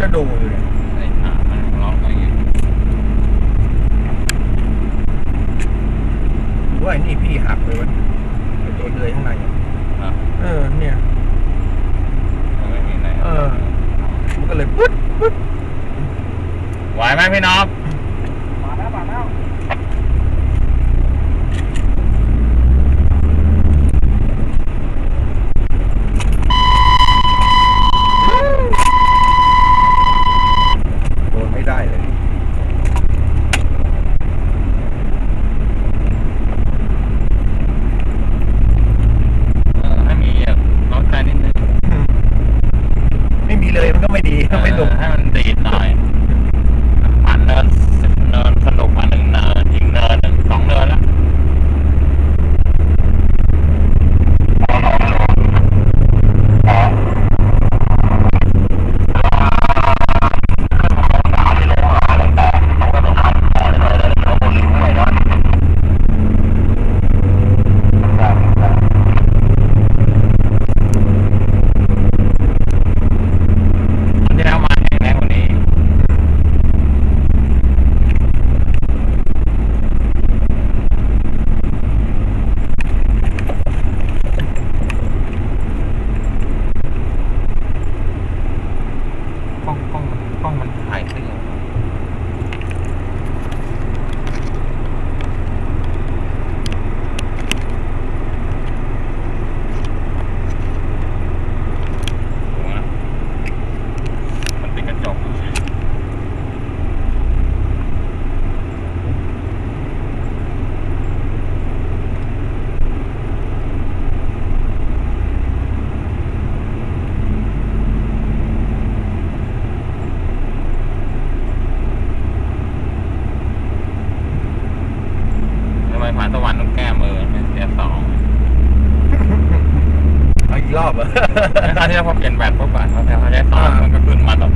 ก็ดูอยู่เนี่ยไอ้หามัน้องอะไรอย่างเงี้ยว่าไอ้นี่พี่หักเลยวะไอ้ตัวเลยข้างในอะอะเออเนี่ยไม่มีอะไรเออ มันก็เลยปุ๊บปุ๊บไหวไหมพี่น้อง ถ้าที่เราเปลี่ยนแบตปุ๊บอะพอแพ้เราได้ต่อมันก็ขึ้นมาแบบ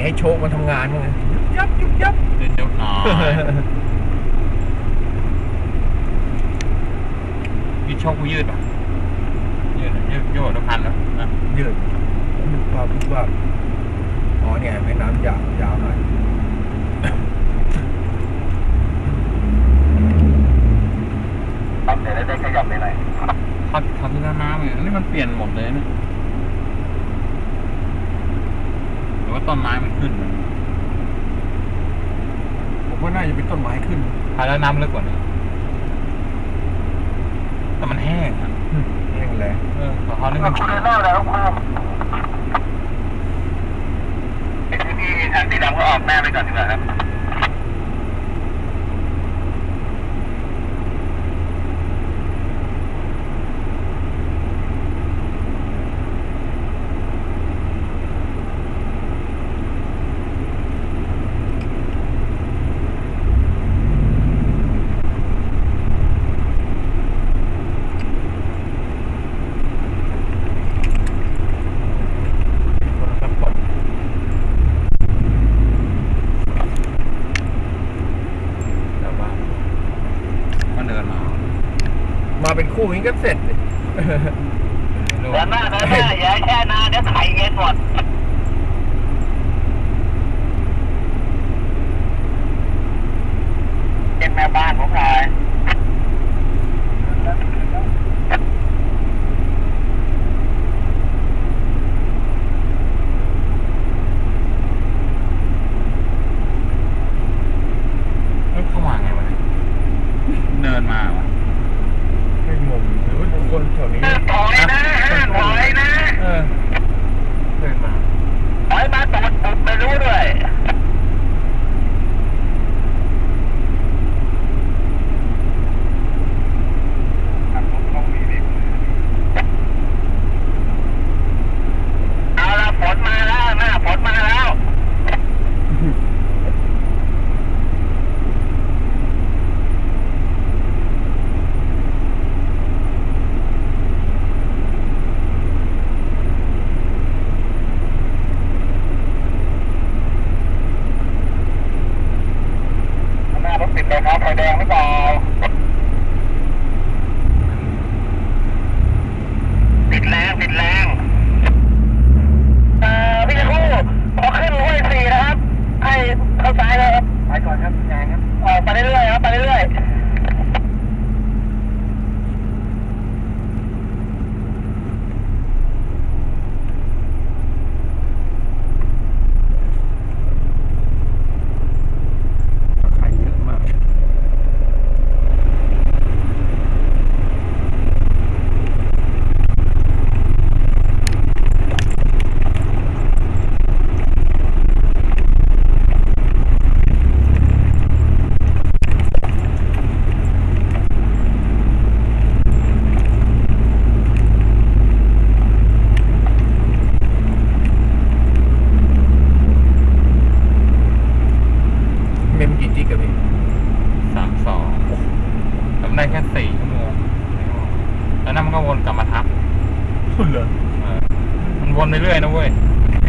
ยับยุบยับยืดยุบหน่อยยืดโชคกูยืดป่ะยืดยืดยืดทุกคันแล้วนะยืดยุบว่ายุบว่าอ๋อเนี่ยแม่น้ำยาวยาวหน่อยตั้งแต่ได้ขยับไปไหนขับขับที่น้ำเนี่ยนี่มันเปลี่ยนหมดเลยนะหรือ ว่าต้นไม้มันขึ้นผมว่าน่าจะเป็นต้นไม้ขึ้นพายแล้วน้ำลึกกว่านี้แต่มันแห้งอะแห้งแรงเออขอเขานี่มันคุณเดินหน้าแล้วครูไอ้ที่พี่ทางสีดำก็ออกหน้าไปก่อนดีกว่าครับ คนละสักคน แต่ว่าก็เดินมา มาเป็นคู่นี้ก็เสร็จเลยไม่รู้เดินหน้าเดินหน้าอย่าให้แช่นานเดี๋ยวไข่เย็นหมดเป็นแม่บ้านผมเลย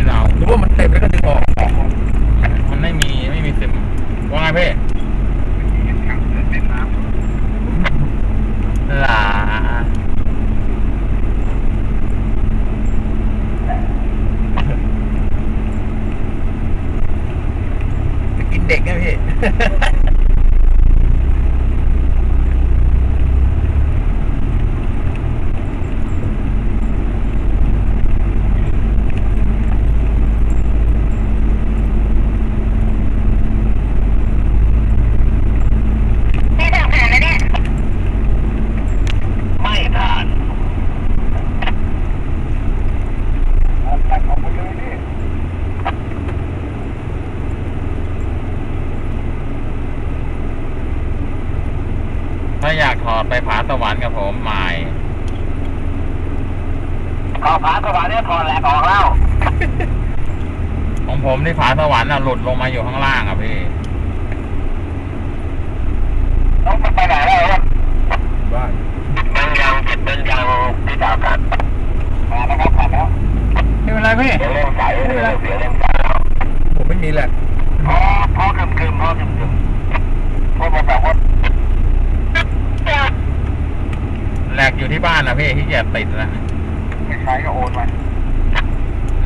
ที่เรา หรือว่ามันเต็มแล้วก็ดึงออกมันไม่มีไม่มีซิมว่าไงพี่หลาจะกินเด็กไงพี่ นี่ทางผ่านแล้วเนี่ย ไม่ผ่านตัดออกไปเลยนี่ ถ้าอยากถอดไปผาสวรรค์กับ ผมหมายขอผาสวรรค์เนี่ยถอดแหลกออกแล้ว ของผมที่ผาสวรรค์น่ะหลุดลงมาอยู่ข้างล่างอะพี่ต้องไปไหนแล้ววะบ้านเดินยางติดเดินยางที่ดาวกันมาแล้วครับผ่านแล้วไม่เป็นไรพี่เดี๋ยวเล่นสายเดี๋ยวเล่นเสียเล่นสายแล้วผมไม่มีแหละพอพอคึมคึมพอคึมคึมพอแบบว่าแหลกอยู่ ที่บ้านนะพี่ที่เกียจติดแล้วไม่ใช้ก็โอนมา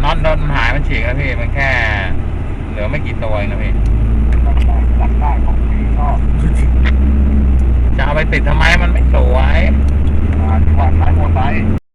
น็อตโดนหายมันฉีกแล้วพี่ มันแค่ เหลือไม่กี่ตัวเองนะพี่จับได้ของพี่ก็จะเอาไปติดทำไมมันไม่สวยอ่าที่วันท้ายหมดไป